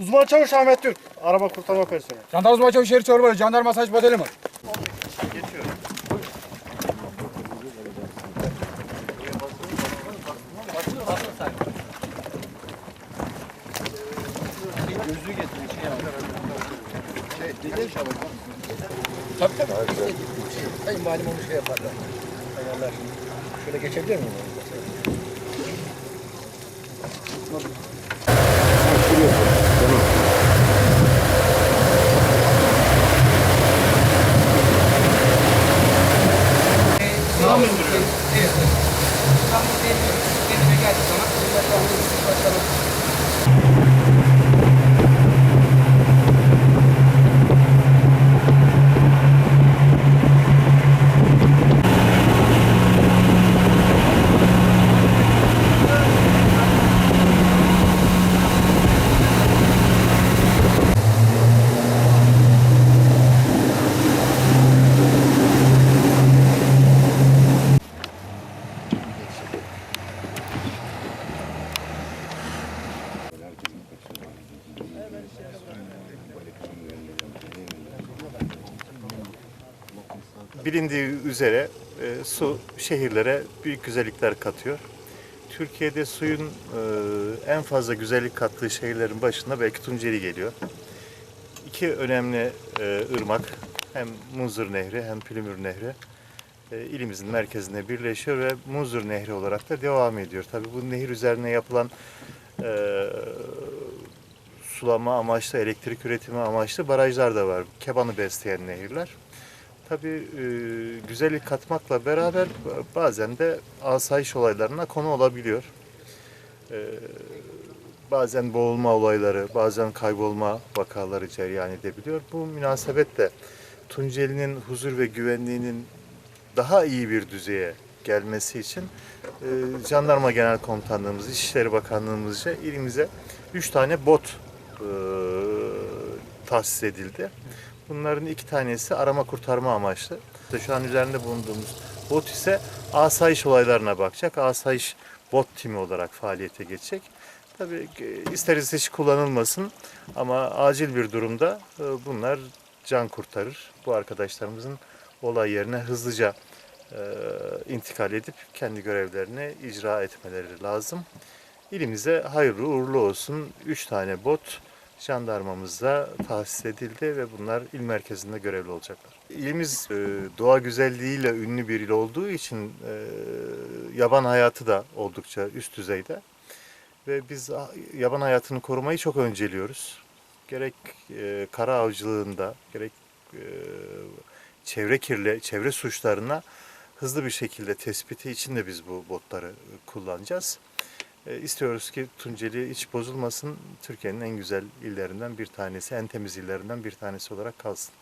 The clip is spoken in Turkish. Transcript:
Uzman çavuş Ahmet Türk. Arama kurtarma personeli. Jandarma Çavuşehir Çorbalı, Jandarma Saç Bateli mi? Sayın Valim onu şey yaparlar. Ayarlar. Şöyle geçebilir miyim? İstanbul Bilindiği üzere e, su şehirlere büyük güzellikler katıyor. Türkiye'de suyun e, en fazla güzellik kattığı şehirlerin başında belki Tunceli geliyor. İki önemli e, ırmak hem Muzur Nehri hem Pülümür Nehri e, ilimizin merkezinde birleşiyor ve Muzur Nehri olarak da devam ediyor. Tabii bu nehir üzerine yapılan e, sulama amaçlı, elektrik üretimi amaçlı barajlar da var. Kebanı besleyen nehirler. Tabii e, güzellik katmakla beraber bazen de asayiş olaylarına konu olabiliyor. E, bazen boğulma olayları, bazen kaybolma vakaları cereyan edebiliyor. Bu münasebetle Tunceli'nin huzur ve güvenliğinin daha iyi bir düzeye gelmesi için e, Jandarma Genel Komutanlığımız, İçişleri Bakanlığımızca ilimize 3 tane bot e, tahsis edildi. Bunların iki tanesi arama kurtarma amaçlı. Şu an üzerinde bulunduğumuz bot ise asayiş olaylarına bakacak. Asayiş bot timi olarak faaliyete geçecek. Tabii ki isteriz hiç kullanılmasın ama acil bir durumda e, bunlar can kurtarır. Bu arkadaşlarımızın olay yerine hızlıca e, intikal edip kendi görevlerini icra etmeleri lazım. İlimize hayırlı uğurlu olsun. Üç tane bot jandarmamızda tahsis edildi ve bunlar il merkezinde görevli olacaklar. İlimiz e, doğa güzelliğiyle ünlü bir il olduğu için e, yaban hayatı da oldukça üst düzeyde. Ve biz yaban hayatını korumayı çok önceliyoruz. Gerek e, kara avcılığında, gerek çevre kirli, çevre suçlarına hızlı bir şekilde tespiti için de biz bu botları kullanacağız. E, İstiyoruz ki Tunceli hiç bozulmasın, Türkiye'nin en güzel illerinden bir tanesi, en temiz illerinden bir tanesi olarak kalsın.